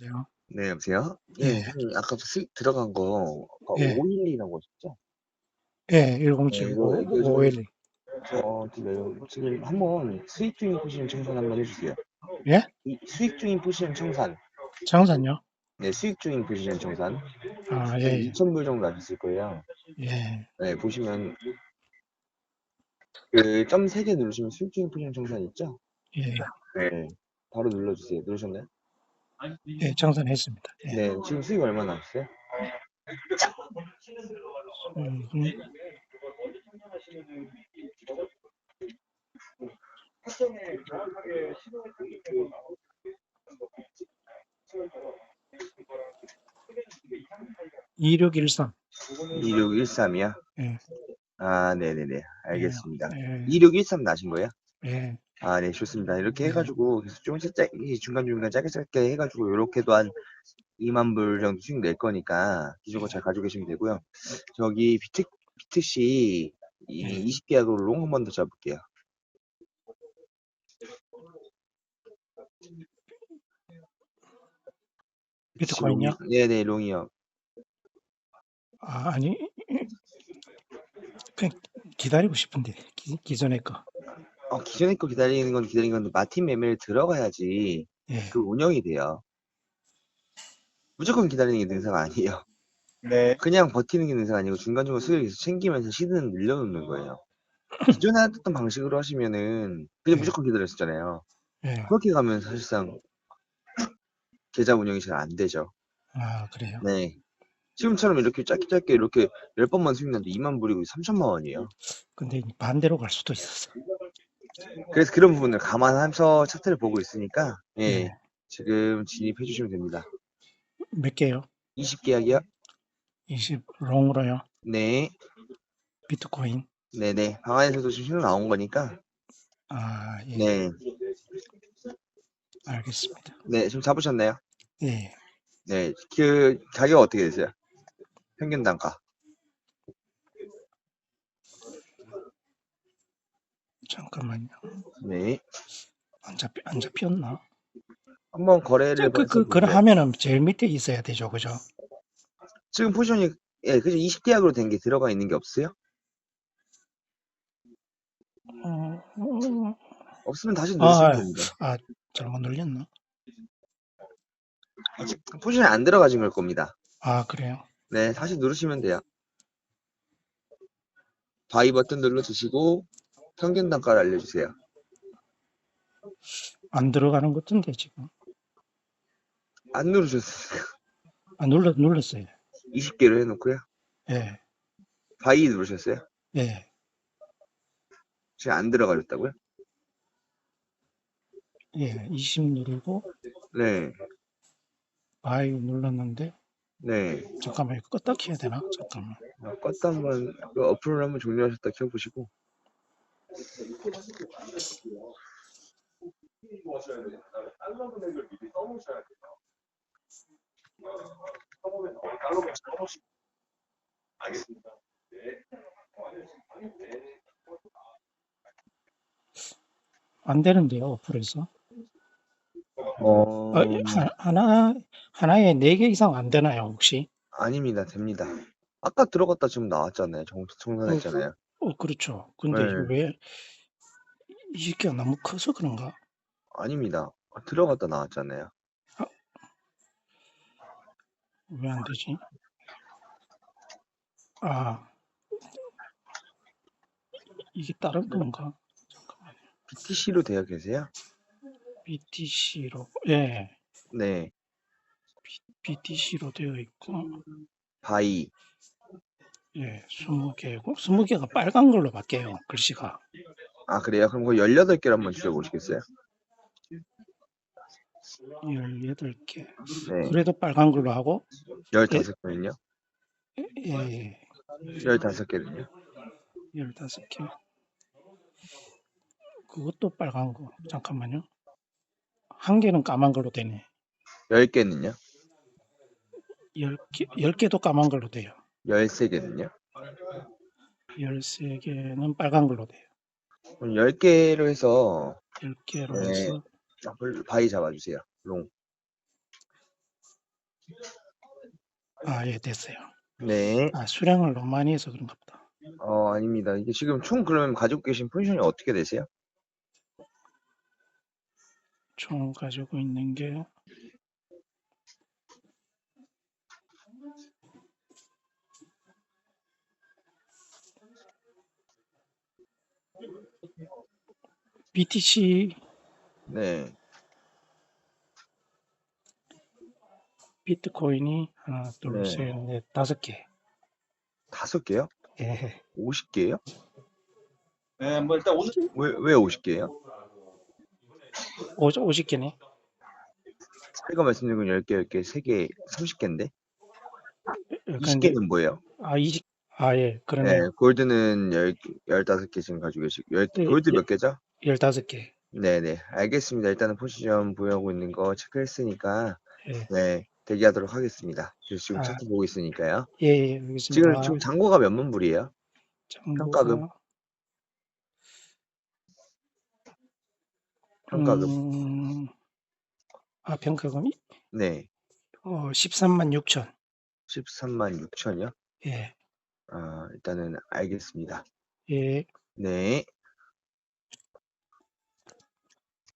네요. 네, 여보세요? 예, 예. 형님 아까 수익 들어간 거 예. 512라고 하셨죠? 예. 네, 1079 이거 이거 좀 512. 어, 지금 지금 한번 수익 중인 포지션 청산 한번 해주세요. 예? 이 수익 중인 포지션 청산. 장산요? 네, 수익 중인 포지션 청산. 아, 예, 예. 2,000불 정도 하셨을 거예요. 예. 네, 보시면 그 점 3개 누르시면 수익 중인 포지션 청산 있죠? 예. 네, 바로 눌러주세요. 누르셨나요? 예, 장산했습니다. 예. 네, 지금 수익 얼마나 나왔어요? 음, (2613) 2613이요? 예. 아, 네네네. 알겠습니다. 예. 2613 나신 거예요? 예. 아, 네, 좋습니다. 이렇게 네. 해가지고, 계속 조금씩 짜, 이 중간중간 짧게 짧게 해가지고, 요렇게도 한 2만 불 정도 수익 낼 거니까, 기존 거 잘 가지고 계시면 되고요. 저기, 비트, 이 네. 20계약으로 롱 한 번 더 잡을게요. 비트코인요? 롱이- 네네, 롱이요. 아, 아니 그냥 기다리고 싶은데 기, 기존에 거. 어, 기존에 거 기다리는 건 기다리는 건데, 마틴 매매를 들어가야지, 예. 그 운영이 돼요. 무조건 기다리는 게 능사가 아니에요. 네. 그냥 버티는 게 능사가 아니고 중간중간 수익을 계속 챙기면서 시드는 늘려놓는 거예요. 기존에 했던 방식으로 하시면은 그냥 네. 무조건 기다렸었잖아요. 예. 그렇게 가면 사실상 계좌 운영이 잘 안 되죠. 아, 그래요. 네. 지금처럼 이렇게 짧게 짧게 이렇게 10번만 수익 나는데 2만 불이고 3천만 원이에요. 근데 반대로 갈 수도 있었어. 그래서 그런 부분을 감안하면서 차트를 보고 있으니까 예, 예. 지금 진입해 주시면 됩니다. 몇 개요? 20계약이요? 20 롱으로요. 네. 비트코인. 네네. 방 안에서도 지금 신호 나온 거니까 아, 예. 네. 알겠습니다. 네. 지금 잡으셨나요? 예. 네. 그 가격 어떻게 되세요? 평균 단가. 잠깐만요. 네. 안 잡, 안 잡혔나? 한번 거래를 그, 그, 그걸. 하면은 제일 밑에 있어야 되죠. 그죠? 지금 포지션이 예, 그죠 20계약으로 된 게 들어가 있는 게 없어요? 어, 어, 없으면 다시 아, 누르시면 아. 됩니다. 아, 잘못 눌렸나? 아직 포지션이 안 들어가진 걸 겁니다. 아, 그래요? 네, 다시 누르시면 돼요. 바이 버튼 눌러주시고 평균 단가를 알려주세요. 안 들어가는 것 같은데, 지금. 안 누르셨어요. 아, 눌러, 눌렀어요. 20개로 해놓고요. 예, 바이 누르셨어요? 예. 지금 안 들어가셨다고요? 예, 20 누르고, 네, 바이 눌렀는데, 네. 잠깐만, 이거 껐다 켜야 되나? 잠깐만. 어, 껐다 한번 그 어플을 한번 종료하셨다 켜보시고 안 되는데요, 어플에서. 어 아, 하- 하나, 하나에 4개 이상 안 되나요, 혹시? 아닙니다 됩니다 아까 들어갔다 지금 나왔잖아요 정, 청산했잖아요 어, 그렇죠. 근데 네. 왜, 이 새끼가 너무 커서 그런가? 아닙니다 들어갔다 나왔잖아요 왜안 되지? 아, 이게 다른 건가? 잠깐만. BTC로 되어 계세요? BTC로, 예, 네 BTC로 되어 있고, 바이 예, 20개고, 20개가 빨간 걸로 바뀌어요, 글씨가. 아 그래요? 그럼 그 18개를 한번 줄여보시겠어요? 18개. 네 그래도 빨간 걸로 하고, 15개는요? 예, 예, 15개는요? 15개. 그것도 빨간 거. 잠깐만요. 한 개는 까만 걸로 되네. 10개는요? 10개, 10개도 까만 걸로 돼요. 13개는요? 13개는 빨간 걸로 돼요. 그럼 10개로 해서 10개로 네. 해서 더블 바이 잡아주세요 롱 아, 예, 됐어요. 네. 아, 수량을 너무 많이 해서 그런가 보다. 어, 아닙니다. 이게 지금 총 그러면 가지고 계신 포지션이 어떻게 되세요? 총 가지고 있는 게 BTC 네. 비트코인이 하나, 둘, 네. 셋, 넷, 다섯 개. 다섯 개요? 예. 50개요? 네, 뭐 일단 오늘 왜, 왜 50개요? 오, 50개네. 제가 말씀드린 건 10개, 10개, 3개, 30개인데? 그런데 20개는 뭐예요? 아, 20. 아, 예. 네, 그러네요. 골드는 10, 15개 지금 가지고 계시고, 10, 네, 골드 예. 몇 개죠? 15개. 네네, 알겠습니다. 일단은 포지션 보유하고 있는 거 체크했으니까, 예. 네, 대기하도록 하겠습니다. 지금 아. 차트 보고 있으니까요. 예, 예, 지금, 알겠습니다. 지금 잔고가 몇 문불이에요? 평가금? 평가금. 음, 아, 평가금이 네, 어, 13만 6천. 13만 6천이요? 예. 아, 일단은 알겠습니다. 예. 네.